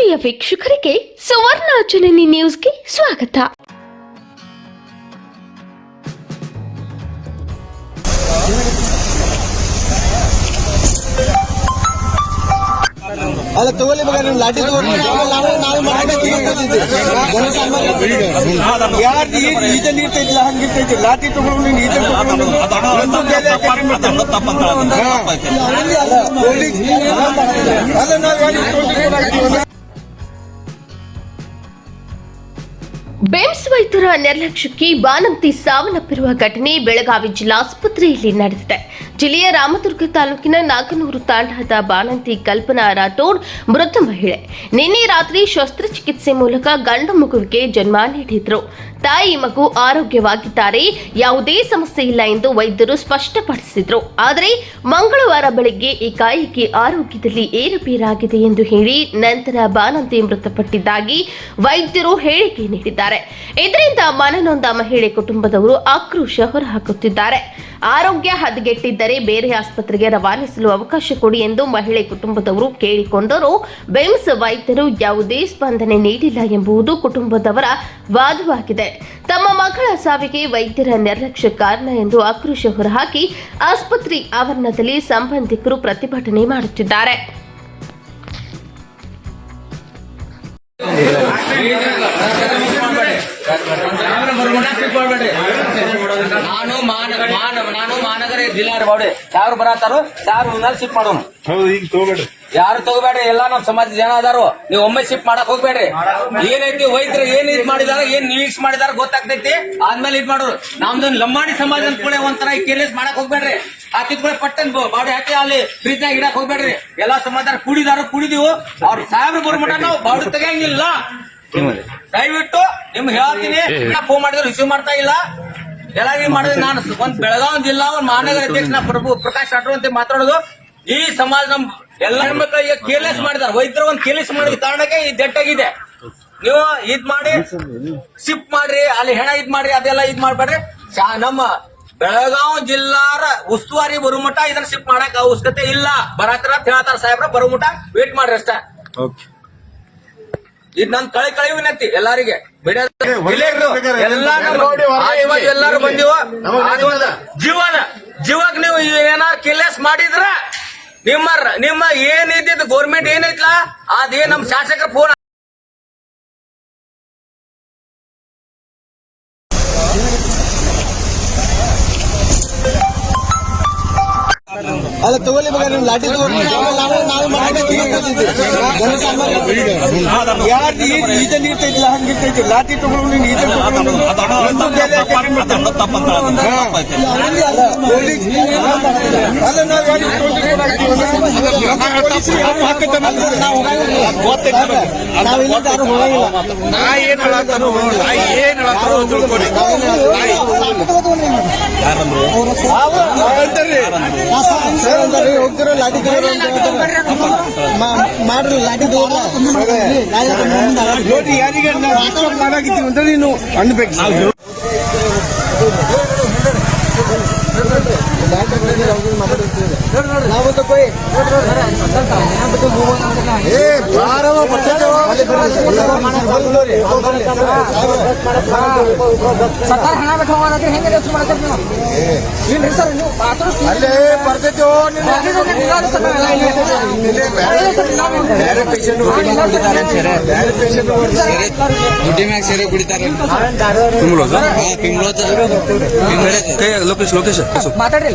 ಆತ್ಮೀಯ ವೀಕ್ಷಕರಿಗೆ ಸುವರ್ಣ ಜನನಿ ನ್ಯೂಸ್ಗೆ ಸ್ವಾಗತ. ಅಲ್ಲ, ತಗೊಳ್ಳಿ ಮಗ ನೀವು ಲಾಠಿ ತಗೊಂಡು ನಾವು ನಾವು ಮಾಡಬೇಕು ಯಾರು ಈತ ನೀಡ್ತೈತಿಲ್ಲ ಹಂಗೆ ಇರ್ತೈತಿ ಲಾಠಿ ತಗೊಂಡು ನೀನು ಈತ ತಗೊಂಡು ಒಂದು ಬೇರೆ ಹಾಕಿ ಬಿಡ್ತಾನೆ. ಹಾ. ಪೊಲೀಸ್ ಅಲ್ಲ, ನಾವು ಬೆಮ್ಸ್ ವೈದ್ಯರ ನಿರ್ಲಕ್ಷ್ಯಕ್ಕೆ ಬಾನಂತಿ ಸಾವನ್ನಪ್ಪಿರುವ ಘಟನೆ ಬೆಳಗಾವಿ ಜಿಲ್ಲಾಸ್ಪತ್ರೆಯಲ್ಲಿ ನಡೆದಿದೆ. ಜಿಲ್ಲೆಯ ರಾಮದುರ್ಗ ತಾಲೂಕಿನ ನಾಗನೂರು ತಾಂಡಾದ ಬಾಣಂತಿ ಕಲ್ಪನಾ ರಾಠೋಡ್ ಮೃತ ಮಹಿಳೆ. ನಿನ್ನೆ ರಾತ್ರಿ ಶಸ್ತ್ರಚಿಕಿತ್ಸೆ ಮೂಲಕ ಗಂಡು ಮಗುವಿಗೆ ಜನ್ಮ ನೀಡಿದ್ರು. ತಾಯಿ ಮಗು ಆರೋಗ್ಯವಾಗಿದ್ದಾರೆ. ಯಾವುದೇ ಸಮಸ್ಯೆ ಇಲ್ಲ ಎಂದು ವೈದ್ಯರು ಸ್ಪಷ್ಟಪಡಿಸಿದ್ರು. ಆದರೆ ಮಂಗಳವಾರ ಬೆಳಗ್ಗೆ ಏಕಾಏಕಿ ಆರೋಗ್ಯದಲ್ಲಿ ಏರುಪೇರಾಗಿದೆ ಎಂದು ಹೇಳಿ ನಂತರ ಬಾನಂತಿ ಮೃತಪಟ್ಟಿದ್ದಾಗಿ ವೈದ್ಯರು ಹೇಳಿಕೆ ನೀಡಿದ್ದಾರೆ. ಇದರಿಂದ ಮನನೊಂದ ಮಹಿಳೆ ಕುಟುಂಬದವರು ಆಕ್ರೋಶ ಹೊರಹಾಕುತ್ತಿದ್ದಾರೆ. ಆರೋಗ್ಯ ಹದಗೆಟ್ಟಿದ್ದರೆ ಬೇರೆ ಆಸ್ಪತ್ರೆಗೆ ರವಾನಿಸಲು ಅವಕಾಶ ಕೊಡಿ ಎಂದು ಮಹಿಳೆ ಕುಟುಂಬದವರು ಕೇಳಿಕೊಂಡರೂ. ಬೆಮ್ಸ್ ವೈದ್ಯರು ಯಾವುದೇ ಸ್ಪಂದನೆ ನೀಡಿಲ್ಲ ಎಂಬುದು ಕುಟುಂಬದವರ ವಾದವಾಗಿದೆ. ತಮ್ಮ ಮಗಳ ಸಾವಿಗೆ ವೈದ್ಯರ ನಿರ್ಲಕ್ಷ್ಯ ಕಾರಣ ಎಂದು ಆಕ್ರೋಶ ಹೊರಹಾಕಿ ಆಸ್ಪತ್ರೆ ಆವರಣದಲ್ಲಿ ಸಂಬಂಧಿಕರು ಪ್ರತಿಭಟನೆ ಮಾಡುತ್ತಿದ್ದಾರೆ. ನಾನು ಮಾನ ಮಾನ ನಾನು ಮಾನಗರ ಜಿಲ್ಲಾರ ಬಾಡಿ ಯಾರು ಬರತ್ತಾರೋ ಯಾರು ಶಿಫ್ಟ್ ಮಾಡೋನು. ಹೌದು ಈಗ ತಗೋಬೇಡ್ರಿ. ಯಾರು ತಗೋಬೇಡ್ರಿ ಎಲ್ಲಾ ನಮ್ ಸಮಾಜ ಜನ ಅದಾರು. ನೀವು ಒಮ್ಮೆ ಶಿಫ್ಟ್ ಮಾಡಕ್ ಹೋಗ್ಬೇಡ್ರಿ. ಏನೈತಿ ವೈದ್ಯರು ಏನ್ ಇದ್ ಮಾಡಿದಾರ ಏನ್ ನಿರೀಕ್ಷ್ ಮಾಡಿದಾರ ಗೊತ್ತಾಗ್ತೈತಿ. ಆದ್ಮೇಲೆ ಇದ್ ಮಾಡೋರು. ನಮ್ದು ಲಂಬಾಣಿ ಸಮಾಜ ಕೂಡ ಒಂಥರ ಕೇರ್ಲೆಸ್ ಮಾಡಕ್ ಹೋಗ್ಬೇಡ್ರಿ. ಆ ಕೂಡ ಪಟ್ಟನ್ ಬಾಡಿ ಹಾಕಿ ಅಲ್ಲಿ ಫ್ರೀಜ್ನಾಗ ಇಡಕ್ ಹೋಗ್ಬೇಡ್ರಿ. ಎಲ್ಲಾ ಸಮಾಜ ಕುಡಿದಾರು ಕುಡಿದೀವು. ಅವ್ರ ಸಾಹೇಬ್ರು ಬರ್ಬಿಟ್ಟ ನಾವು ಬಾಡಿ ತೆಗಿಯಂಗಿಲ್ಲ. ದಯವಿಟ್ಟು ನಿಮ್ಗೆ ಹೇಳ್ತೀನಿ ಫೋನ್ ಮಾಡಿದ್ರೆ ರಿಸೀವ್ ಮಾಡ್ತಾ ಇಲ್ಲ? ಎಲ್ಲಾಗಿ ಮಾಡಿದ್ರೆ ನಾನು ಒಂದ್ ಬೆಳಗಾವಿ ಜಿಲ್ಲಾ ಒಂದ್ ಮಹಾನಗರ ಅಧ್ಯಕ್ಷ ಪ್ರಭು ಪ್ರಕಾಶ್ ರಾಠೋಡ್ ಅಂತ ಮಾತಾಡೋದು. ಈ ಸಮಾಜ ನಮ್ ಎಲ್ಲ ಹೆಣ್ಮಕ್ಳಿಗೆ ಕೇರ್ಲೆಸ್ ಮಾಡಿದಾರೆ. ವೈದ್ಯರು ಒಂದ್ ಕೇರ್ಲೆಸ್ ಮಾಡಿದ ಕಾರಣಕ್ಕೆ ಈ ದೆಟ್ಟಾಗಿದೆ. ನೀವು ಇದ್ ಮಾಡಿ ಶಿಫ್ಟ್ ಮಾಡ್ರಿ ಅಲ್ಲಿ ಹೆಣ ಇದ್ ಮಾಡ್ರಿ ಅದೆಲ್ಲ ಇದ್ ಮಾಡ್ಬೇಡ್ರಿ. ನಮ್ಮ ಬೆಳಗಾವಿ ಜಿಲ್ಲಾರ ಉಸ್ತುವಾರಿ ಬರುಮಟ ಇದನ್ನ ಶಿಫ್ಟ್ ಮಾಡಕ್ ಅವಶ್ಯಕತೆ ಇಲ್ಲ. ಬರಾತ್ರ ಅಂತ ಹೇಳ್ತಾರ ಸಾಹೇಬ್ರ ಬರುಮಟ ವೇಟ್ ಮಾಡ್ರಿ ಅಷ್ಟ. ಇದ್ ನನ್ ಕಳೆ ಕಳೆ ವಿನಂತಿ ಎಲ್ಲಾರಿಗೆ. ಎಲ್ಲಾರು ಬಂದಿವ. ಜೀವನ. ಜೀವಕ್ ನೀವು ಏನಾರ ಕಿಲ್ಲೆಸ್ ಮಾಡಿದ್ರ ನಿಮ್ಮ ನಿಮ್ಮ ಏನ್ ಇದ್ದಿದ್ದು ಗೌರ್ಮೆಂಟ್ ಏನೈತ್ಲಾ? ಅದೇ ನಮ್ ಶಾಸಕರ ಫೋನ್ ಅಲ್ಲ ತಗೊಳ್ಳಿ ಮಗ ನಿಮ್ ಲಾಟಿ ಮಾಡಬೇಕು ಯಾರು ಈತ ನೀಡ್ತೈತಿಲ್ಲ ಹಂಗೆ ಇರ್ತೈತಿ ಲಾಠಿ ತಗೊಂಡು ನೀನು ಈತ ತಗೊಂಡು ಒಂದು ಬೇರೆ ಹಾಕಿ ಬಿಡ್ತಾನೆ. ಹಾ. ಪೊಲೀಸ್ ಅಲ್ಲ ನಾವು ಯಾರಿಗೆ ತೊಂದ್ರೆ ಕೊಡಾಕ್ತೀವಲ್ಲ? ಪೊಲೀಸ್ ಯಾರು ಹಾಕುತ್ತಾನೆ ಅಂದ್ರೆ ನಾವು ಹೋಗಂಗಿಲ್ಲ. ನಾವು ಇಲ್ಲಿಂದ ಯಾರು ಹೋಗಂಗಿಲ್ಲ. ನಾ ಏನ್ ಹೇಳತ್ತಾನೋ ನಾ ಏನ್ ಹೇಳತ್ತಾನೋ ತಿಳ್ಕೊರಿ ಸರ್ ಅಂತಾರೆ, ಹೋಗ್ತಿರೋ? ಮಾಡ್ರಿ ಲಾಟಿ ನೋಡಿ ಯಾರಿಗೆ ಮಾಡಾಕಿದ್ದೀವಿ ಅಂತ ನೀನು ಅನ್ಬೇಕು. ಸರ್ಕಾರ ಹಣ ಬಿಟ್ಟು ಹೋಗೋದಾದ್ರೆ ಹೆಂಗೆ ಯೋಚನೆ ಮಾಡ್ತೀರಿ ನೀವು ಇಲ್ರಿ ಸರ್ ನೀವು ಮಾತಾಡೋಷ್ಟು ಅಲ್ಲೇ ಬರ್ತೈತಿ ಬೇರೆ ಪೇಷಂಟ್ ದುಡ್ಡಿ ಮ್ಯಾಗ ಸೇರೆ ಕುಡಿತಾರ ಲೋಕೇಶ್ ಲೋಕೇಶ್ ಮಾತಾಡ್ರಿ.